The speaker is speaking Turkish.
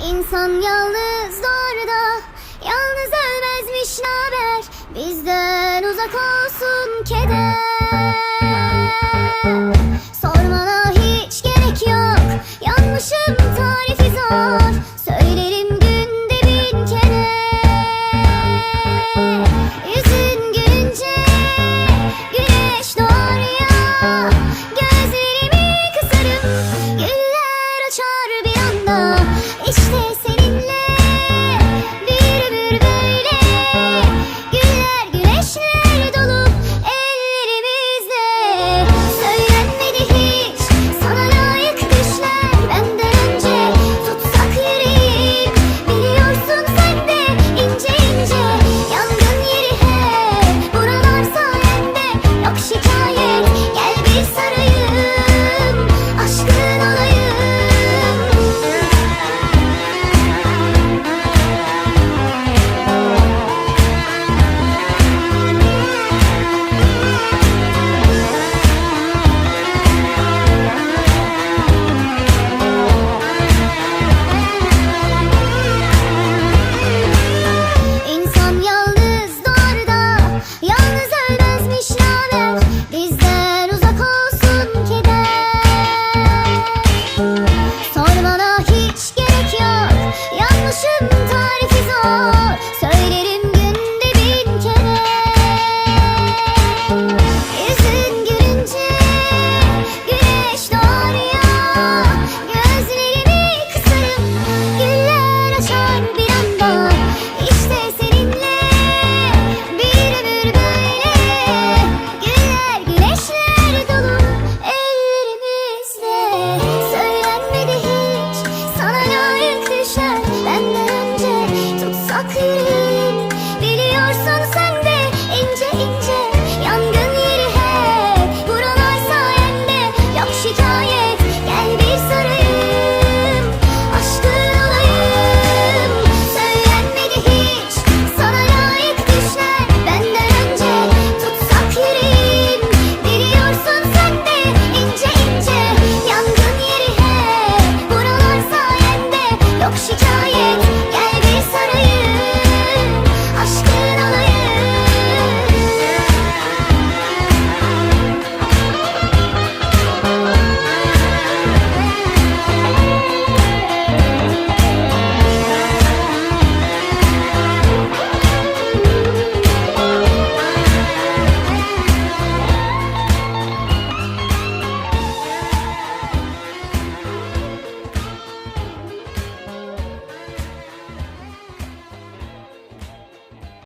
İnsan yalnız doğruda Yalnız ölmezmiş naber Bizden uzak olsun keder. Sormana hiç gerek yok Yanmışım tarifi zor. 什么？